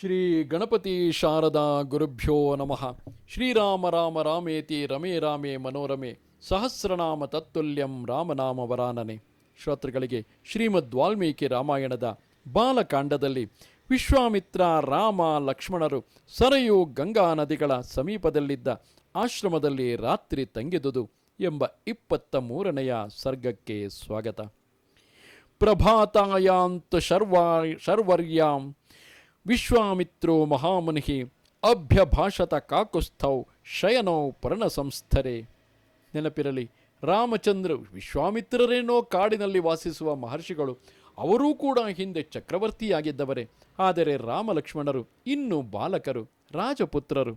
ಶ್ರೀ ಗಣಪತಿ ಶಾರದಾ ಗುರುಭ್ಯೋ ನಮಃ. ಶ್ರೀರಾಮ ರಾಮ ರಾಮೇತಿ ರಮೇ ರಾಮೇ ಮನೋರಮೆ. ಸಹಸ್ರನಾಮ ತತ್ತುಲ್ಯಂ ರಾಮನಾಮ ವರಾನನೆ. ಶ್ರೋತೃಗಳಿಗೆ ಶ್ರೀಮದ್ ವಾಲ್ಮೀಕಿ ರಾಮಾಯಣದ ಬಾಲಕಾಂಡದಲ್ಲಿ ವಿಶ್ವಾಮಿತ್ರ ರಾಮ ಲಕ್ಷ್ಮಣರು ಸರಯು ಗಂಗಾ ನದಿಗಳ ಸಮೀಪದಲ್ಲಿದ್ದ ಆಶ್ರಮದಲ್ಲಿ ರಾತ್ರಿ ತಂಗಿದುದು ಎಂಬ ಇಪ್ಪತ್ತ ಮೂರನೆಯ ಸರ್ಗಕ್ಕೆ ಸ್ವಾಗತ. ಪ್ರಭಾತಾಯಾಂತ ಶರ್ವಾ ಶರ್ವರ್ಯಾಂ ವಿಶ್ವಾಮಿತ್ರೋ ಮಹಾಮುನಿಹಿ ಅಭ್ಯಭಾಷತ ಕಾಕುಸ್ಥೌ ಶಯನೌ ಪರ್ಣಸಂಸ್ಥರೆ. ನೆನಪಿರಲಿ, ರಾಮಚಂದ್ರ ವಿಶ್ವಾಮಿತ್ರರೇನೋ ಕಾಡಿನಲ್ಲಿ ವಾಸಿಸುವ ಮಹರ್ಷಿಗಳು ಅವರೂ ಕೂಡ ಹಿಂದೆ ಚಕ್ರವರ್ತಿಯಾಗಿದ್ದವರೇ. ಆದರೆ ರಾಮಲಕ್ಷ್ಮಣರು ಇನ್ನೂ ಬಾಲಕರು, ರಾಜಪುತ್ರರು.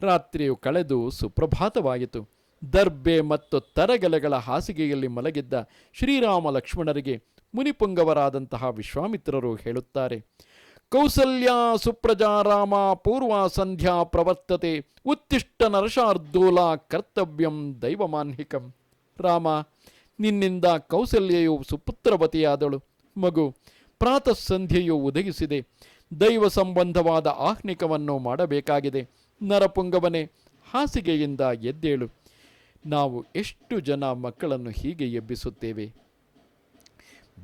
ರಾತ್ರಿಯು ಕಳೆದು ಸುಪ್ರಭಾತವಾಯಿತು ದರ್ಬೆ ಮತ್ತು ತರಗೆಲೆಗಳ ಹಾಸಿಗೆಯಲ್ಲಿ ಮಲಗಿದ್ದ ಶ್ರೀರಾಮ ಲಕ್ಷ್ಮಣರಿಗೆ ಮುನಿಪುಂಗವರಾದಂತಹ ವಿಶ್ವಾಮಿತ್ರರು ಹೇಳುತ್ತಾರೆ ಕೌಸಲ್ಯ ಸುಪ್ರಜಾರಾಮ ಪೂರ್ವ ಸಂಧ್ಯಾ ಪ್ರವರ್ತತೆ ಉತ್ತಿಷ್ಟ ನರಶಾರ್ದೂಲ ಕರ್ತವ್ಯಂ ದೈವಮಾನ್ಹಿಕಂ. ರಾಮ, ನಿನ್ನಿಂದ ಕೌಸಲ್ಯೆಯು ಸುಪುತ್ರವತಿಯಾದಳು. ಮಗು ಪ್ರಾತಃ ಸಂಧ್ಯೆಯು ಒದಗಿಸಿದೆ ದೈವ ಸಂಬಂಧವಾದ ಆಹ್ನಿಕವನ್ನು ಮಾಡಬೇಕಾಗಿದೆ. ನರಪುಂಗವನೇ, ಹಾಸಿಗೆಯಿಂದ ಎದ್ದೇಳು. ನಾವು ಎಷ್ಟು ಜನ ಮಕ್ಕಳನ್ನು ಹೀಗೆ ಎಬ್ಬಿಸುತ್ತೇವೆ?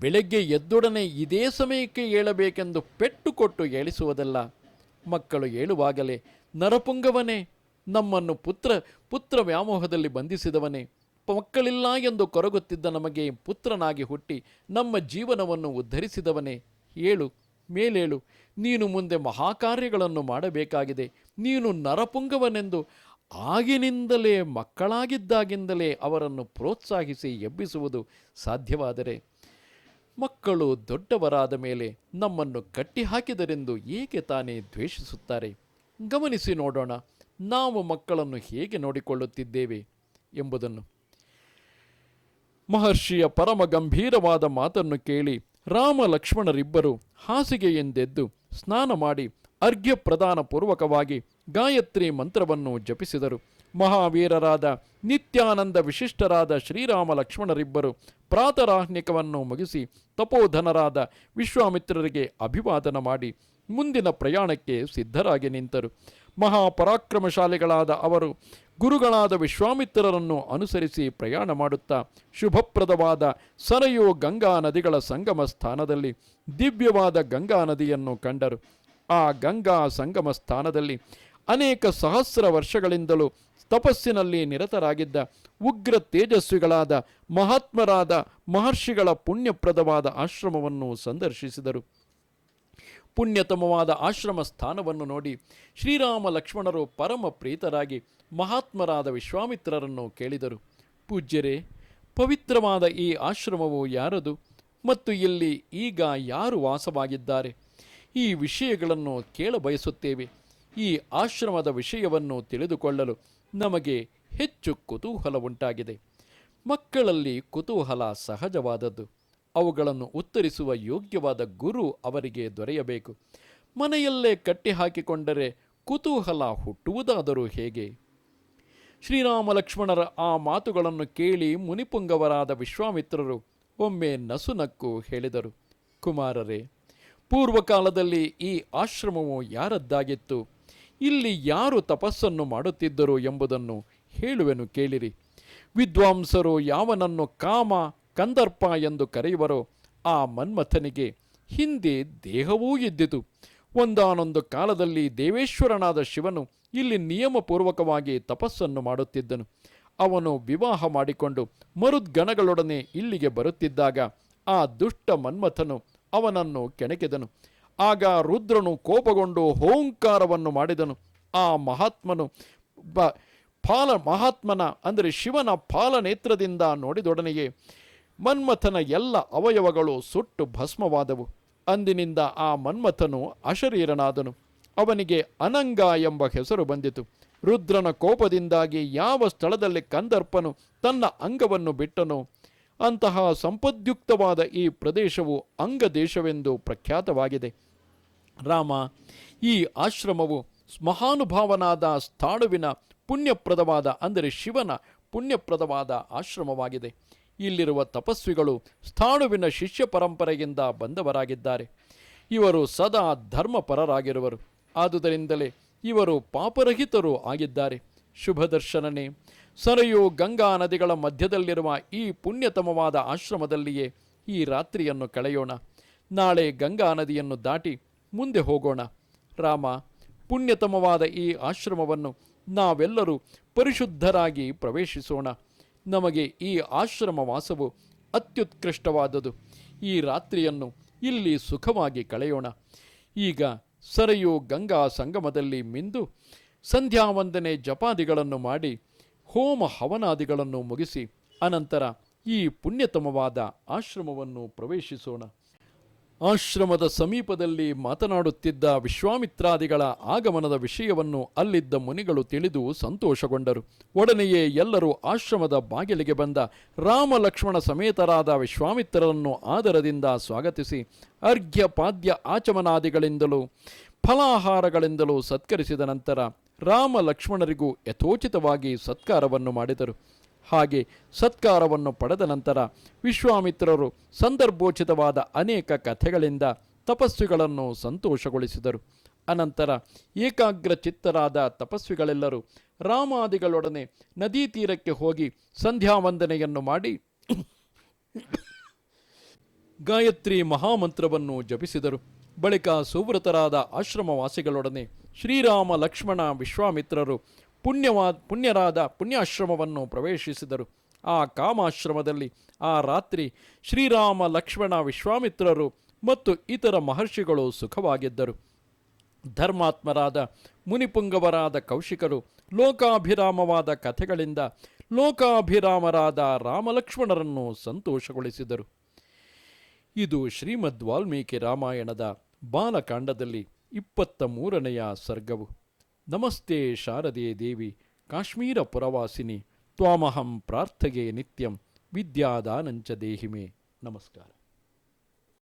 ಬೆಳಗ್ಗೆ ಎದ್ದೊಡನೆ ಇದೇ ಸಮಯಕ್ಕೆ ಏಳಬೇಕೆಂದು ಪೆಟ್ಟು ಕೊಟ್ಟು ಏಳಿಸುವುದಲ್ಲ. ಮಕ್ಕಳು ಏಳುವಾಗಲೇ, ನರಪುಂಗವನೇ, ನಮ್ಮನ್ನು ಪುತ್ರ ಪುತ್ರ ವ್ಯಾಮೋಹದಲ್ಲಿ ಬಂಧಿಸಿದವನೇ, ಮಕ್ಕಳಿಲ್ಲ ಎಂದು ಕೊರಗುತ್ತಿದ್ದ ನಮಗೆ ಪುತ್ರನಾಗಿ ಹುಟ್ಟಿ ನಮ್ಮ ಜೀವನವನ್ನು ಉದ್ಧರಿಸಿದವನೇ, ಏಳು, ಮೇಲೇಳು, ನೀನು ಮುಂದೆ ಮಹಾಕಾರ್ಯಗಳನ್ನು ಮಾಡಬೇಕಾಗಿದೆ, ನೀನು ನರಪುಂಗವನೆಂದು ಆಗಿನಿಂದಲೇ ಮಕ್ಕಳಾಗಿದ್ದಾಗಿಂದಲೇ ಅವರನ್ನು ಪ್ರೋತ್ಸಾಹಿಸಿ ಎಬ್ಬಿಸುವುದು ಸಾಧ್ಯವಾದರೆ ಮಕ್ಕಳು ದೊಡ್ಡವರಾದ ಮೇಲೆ ನಮ್ಮನ್ನು ಕಟ್ಟಿಹಾಕಿದರೆಂದು ಏಕೆ ತಾನೇ ದ್ವೇಷಿಸುತ್ತಾರೆ? ಗಮನಿಸಿ ನೋಡೋಣ, ನಾವು ಮಕ್ಕಳನ್ನು ಹೇಗೆ ನೋಡಿಕೊಳ್ಳುತ್ತಿದ್ದೇವೆ ಎಂಬುದನ್ನು. ಮಹರ್ಷಿಯ ಪರಮ ಗಂಭೀರವಾದ ಮಾತನ್ನು ಕೇಳಿ ರಾಮ ಲಕ್ಷ್ಮಣರಿಬ್ಬರು ಹಾಸಿಗೆಯೆಂದೆದ್ದು ಸ್ನಾನ ಮಾಡಿ ಅರ್ಘ್ಯ ಪ್ರದಾನ ಪೂರ್ವಕವಾಗಿ ಗಾಯತ್ರಿ ಮಂತ್ರವನ್ನು ಜಪಿಸಿದರು. ಮಹಾವೀರರಾದ ನಿತ್ಯಾನಂದ ವಿಶಿಷ್ಟರಾದ ಶ್ರೀರಾಮ ಲಕ್ಷ್ಮಣರಿಬ್ಬರು ಪ್ರಾತರಾಹ್ನಿಕವನ್ನು ಮುಗಿಸಿ ತಪೋಧನರಾದ ವಿಶ್ವಾಮಿತ್ರರಿಗೆ ಅಭಿವಾದನ ಮಾಡಿ ಮುಂದಿನ ಪ್ರಯಾಣಕ್ಕೆ ಸಿದ್ಧರಾಗಿ ನಿಂತರು. ಮಹಾಪರಾಕ್ರಮಶಾಲಿಗಳಾದ ಅವರು ಗುರುಗಳಾದ ವಿಶ್ವಾಮಿತ್ರರನ್ನು ಅನುಸರಿಸಿ ಪ್ರಯಾಣ ಮಾಡುತ್ತಾ ಶುಭಪ್ರದವಾದ ಸರಯೋ ಗಂಗಾ ನದಿಗಳ ಸಂಗಮ ಸ್ಥಾನದಲ್ಲಿ ದಿವ್ಯವಾದ ಗಂಗಾ ನದಿಯನ್ನು ಕಂಡರು. ಆ ಗಂಗಾ ಸಂಗಮ ಸ್ಥಾನದಲ್ಲಿ ಅನೇಕ ಸಹಸ್ರ ವರ್ಷಗಳಿಂದಲೂ ತಪಸ್ಸಿನಲ್ಲಿ ನಿರತರಾಗಿದ್ದ ಉಗ್ರ ತೇಜಸ್ವಿಗಳಾದ, ಮಹಾತ್ಮರಾದ, ಮಹರ್ಷಿಗಳ ಪುಣ್ಯಪ್ರದವಾದ ಆಶ್ರಮವನ್ನು ಸಂದರ್ಶಿಸಿದರು. ಪುಣ್ಯತಮವಾದ ಆಶ್ರಮ ಸ್ಥಾನವನ್ನು ನೋಡಿ ಶ್ರೀರಾಮ ಲಕ್ಷ್ಮಣರು ಪರಮ ಪ್ರೀತರಾಗಿ ಮಹಾತ್ಮರಾದ ವಿಶ್ವಾಮಿತ್ರರನ್ನು ಕೇಳಿದರು. ಪೂಜ್ಯರೇ, ಪವಿತ್ರವಾದ ಈ ಆಶ್ರಮವು ಯಾರದು ಮತ್ತು ಇಲ್ಲಿ ಈಗ ಯಾರು ವಾಸವಾಗಿದ್ದಾರೆ? ಈ ವಿಷಯಗಳನ್ನು ಕೇಳಬಯಸುತ್ತೇವೆ ಈ ಆಶ್ರಮದ ವಿಷಯವನ್ನು ತಿಳಿದುಕೊಳ್ಳಲು ನಮಗೆ ಹೆಚ್ಚು ಕುತೂಹಲ ಉಂಟಾಗಿದೆ. ಮಕ್ಕಳಲ್ಲಿ ಕುತೂಹಲ ಸಹಜವಾದದ್ದು. ಅವುಗಳನ್ನು ಉತ್ತರಿಸುವ ಯೋಗ್ಯವಾದ ಗುರು ಅವರಿಗೆ ದೊರೆಯಬೇಕು. ಮನೆಯಲ್ಲೇ ಕಟ್ಟಿಹಾಕಿಕೊಂಡರೆ ಕುತೂಹಲ ಹುಟ್ಟುವುದಾದರೂ ಹೇಗೆ? ಶ್ರೀರಾಮ ಲಕ್ಷ್ಮಣರ ಆ ಮಾತುಗಳನ್ನು ಕೇಳಿ ಮುನಿಪುಂಗವರಾದ ವಿಶ್ವಾಮಿತ್ರರು ಒಮ್ಮೆ ನಸುನಕ್ಕು ಹೇಳಿದರು. ಕುಮಾರರೇ, ಪೂರ್ವಕಾಲದಲ್ಲಿ ಈ ಆಶ್ರಮವು ಯಾರದ್ದಾಗಿತ್ತು? ಇಲ್ಲಿ ಯಾರು ತಪಸ್ಸನ್ನು ಮಾಡುತ್ತಿದ್ದರು ಎಂಬುದನ್ನು ಹೇಳುವೆನು ಕೇಳಿರಿ. ವಿದ್ವಾಂಸರು ಯಾವನನ್ನು ಕಾಮ, ಕಂದರ್ಪ ಎಂದು ಕರೆಯುವರೋ ಆ ಮನ್ಮಥನಿಗೆ ಹಿಂದೆ ದೇಹವೂ ಇದ್ದಿತು. ಒಂದಾನೊಂದು ಕಾಲದಲ್ಲಿ ದೇವೇಶ್ವರನಾದ ಶಿವನು ಇಲ್ಲಿ ನಿಯಮಪೂರ್ವಕವಾಗಿ ತಪಸ್ಸನ್ನು ಮಾಡುತ್ತಿದ್ದನು. ಅವನು ವಿವಾಹ ಮಾಡಿಕೊಂಡು ಮರುದ್ಗಣಗಳೊಡನೆ ಇಲ್ಲಿಗೆ ಬರುತ್ತಿದ್ದಾಗ ಆ ದುಷ್ಟ ಮನ್ಮಥನು ಅವನನ್ನು ಕೆಣಕಿದನು. ಆಗ ರುದ್ರನು ಕೋಪಗೊಂಡು ಹೋಂಕಾರವನ್ನು ಮಾಡಿದನು. ಆ ಮಹಾತ್ಮನು ಬ ಫಾಲ ಮಹಾತ್ಮನ, ಅಂದರೆ ಶಿವನ ಫಾಲನೇತ್ರದಿಂದ ನೋಡಿದೊಡನೆಯೇ ಮನ್ಮಥನ ಎಲ್ಲ ಅವಯವಗಳು ಸುಟ್ಟು ಭಸ್ಮವಾದವು. ಅಂದಿನಿಂದ ಆ ಮನ್ಮಥನು ಅಶರೀರನಾದನು. ಅವನಿಗೆ ಅನಂಗ ಎಂಬ ಹೆಸರು ಬಂದಿತು. ರುದ್ರನ ಕೋಪದಿಂದಾಗಿ ಯಾವ ಸ್ಥಳದಲ್ಲಿ ಕಂದರ್ಪನು ತನ್ನ ಅಂಗವನ್ನು ಬಿಟ್ಟನೋ ಅಂತಹ ಸಂಪದ್ಯುಕ್ತವಾದ ಈ ಪ್ರದೇಶವು ಅಂಗದೇಶವೆಂದು ಪ್ರಖ್ಯಾತವಾಗಿದೆ. ರಾಮ, ಈ ಆಶ್ರಮವು ಮಹಾನುಭಾವನಾದ ಸ್ಥಾಣುವಿನ ಪುಣ್ಯಪ್ರದವಾದ, ಅಂದರೆ ಶಿವನ ಪುಣ್ಯಪ್ರದವಾದ ಆಶ್ರಮವಾಗಿದೆ. ಇಲ್ಲಿರುವ ತಪಸ್ವಿಗಳು ಸ್ಥಾಣುವಿನ ಶಿಷ್ಯ ಪರಂಪರೆಯಿಂದ ಬಂದವರಾಗಿದ್ದಾರೆ. ಇವರು ಸದಾ ಧರ್ಮಪರರಾಗಿರುವರು. ಆದುದರಿಂದಲೇ ಇವರು ಪಾಪರಹಿತರು ಆಗಿದ್ದಾರೆ. ಶುಭ ದರ್ಶನನೇ. ಸರಯು ಗಂಗಾ ನದಿಗಳ ಮಧ್ಯದಲ್ಲಿರುವ ಈ ಪುಣ್ಯತಮವಾದ ಆಶ್ರಮದಲ್ಲಿಯೇ ಈ ರಾತ್ರಿಯನ್ನು ಕಳೆಯೋಣ. ನಾಳೆ ಗಂಗಾ ನದಿಯನ್ನು ದಾಟಿ ಮುಂದೆ ಹೋಗೋಣ. ರಾಮ, ಪುಣ್ಯತಮವಾದ ಈ ಆಶ್ರಮವನ್ನು ನಾವೆಲ್ಲರೂ ಪರಿಶುದ್ಧರಾಗಿ ಪ್ರವೇಶಿಸೋಣ. ನಮಗೆ ಈ ಆಶ್ರಮ ವಾಸವು ಅತ್ಯುತ್ಕೃಷ್ಟವಾದದು. ಈ ರಾತ್ರಿಯನ್ನು ಇಲ್ಲಿ ಸುಖವಾಗಿ ಕಳೆಯೋಣ. ಈಗ ಸರಯು ಗಂಗಾ ಸಂಗಮದಲ್ಲಿ ಮಿಂದು ಸಂಧ್ಯಾವಂದನೆ ಜಪಾದಿಗಳನ್ನು ಮಾಡಿ ಹೋಮ ಹವನಾದಿಗಳನ್ನು ಮುಗಿಸಿ ಅನಂತರ ಈ ಪುಣ್ಯತಮವಾದ ಆಶ್ರಮವನ್ನು ಪ್ರವೇಶಿಸೋಣ. ಆಶ್ರಮದ ಸಮೀಪದಲ್ಲಿ ಮಾತನಾಡುತ್ತಿದ್ದ ವಿಶ್ವಾಮಿತ್ರಾದಿಗಳ ಆಗಮನದ ವಿಷಯವನ್ನು ಅಲ್ಲಿದ್ದ ಮುನಿಗಳು ತಿಳಿದು ಸಂತೋಷಗೊಂಡರು. ಒಡನೆಯೇ ಎಲ್ಲರೂ ಆಶ್ರಮದ ಬಾಗಿಲಿಗೆ ಬಂದ ರಾಮ ಲಕ್ಷ್ಮಣ ಸಮೇತರಾದ ವಿಶ್ವಾಮಿತ್ರರನ್ನು ಆದರದಿಂದ ಸ್ವಾಗತಿಸಿ ಅರ್ಘ್ಯ ಪಾದ್ಯ ಆಚಮನಾದಿಗಳಿಂದಲೂ, ಫಲಾಹಾರಗಳಿಂದಲೂ ಸತ್ಕರಿಸಿದ ನಂತರ ರಾಮ ಲಕ್ಷ್ಮಣರಿಗೂ ಯಥೋಚಿತವಾಗಿ ಸತ್ಕಾರವನ್ನು ಮಾಡಿದರು. ಹಾಗೆ ಸತ್ಕಾರವನ್ನು ಪಡೆದ ನಂತರ ವಿಶ್ವಾಮಿತ್ರರು ಸಂದರ್ಭೋಚಿತವಾದ ಅನೇಕ ಕಥೆಗಳಿಂದ ತಪಸ್ವಿಗಳನ್ನು ಸಂತೋಷಗೊಳಿಸಿದರು. ಅನಂತರ ಏಕಾಗ್ರ ಚಿತ್ತರಾದ ತಪಸ್ವಿಗಳೆಲ್ಲರೂ ರಾಮಾದಿಗಳೊಡನೆ ನದೀ ತೀರಕ್ಕೆ ಹೋಗಿ ಸಂಧ್ಯಾವಂದನೆಯನ್ನು ಮಾಡಿ ಗಾಯತ್ರಿ ಮಹಾಮಂತ್ರವನ್ನು ಜಪಿಸಿದರು. ಬಳಿಕ ಸುವ್ರತರಾದ ಆಶ್ರಮವಾಸಿಗಳೊಡನೆ ಶ್ರೀರಾಮ ಲಕ್ಷ್ಮಣ ವಿಶ್ವಾಮಿತ್ರರು ಪುಣ್ಯವಾದ ಪುಣ್ಯರಾದ ಪುಣ್ಯಾಶ್ರಮವನ್ನು ಪ್ರವೇಶಿಸಿದರು. ಆ ಕಾಮಾಶ್ರಮದಲ್ಲಿ ಆ ರಾತ್ರಿ ಶ್ರೀರಾಮ ಲಕ್ಷ್ಮಣ ವಿಶ್ವಾಮಿತ್ರರು ಮತ್ತು ಇತರ ಮಹರ್ಷಿಗಳು ಸುಖವಾಗಿದ್ದರು. ಧರ್ಮಾತ್ಮರಾದ ಮುನಿಪುಂಗವರಾದ ಕೌಶಿಕರು ಲೋಕಾಭಿರಾಮವಾದ ಕಥೆಗಳಿಂದ ಲೋಕಾಭಿರಾಮರಾದ ರಾಮಲಕ್ಷ್ಮಣರನ್ನು ಸಂತೋಷಗೊಳಿಸಿದರು. ಇದು ಶ್ರೀಮದ್ ವಾಲ್ಮೀಕಿ ರಾಮಾಯಣದ ಬಾಲಕಾಂಡದಲ್ಲಿ ಇಪ್ಪತ್ತ ಮೂರನೆಯ ಸರ್ಗವು. ನಮಸ್ತೆ ಶಾರದೆ ದೇವಿ ಕಾಶ್ಮೀರ ಪುರವಾಸಿನಿ ತ್ವಾಮಹಂ ಪ್ರಾರ್ಥಗೆ ನಿತ್ಯಂ ವಿದ್ಯಾದಾನಂಚ ದೇಹಿಮೆ. ನಮಸ್ಕಾರ.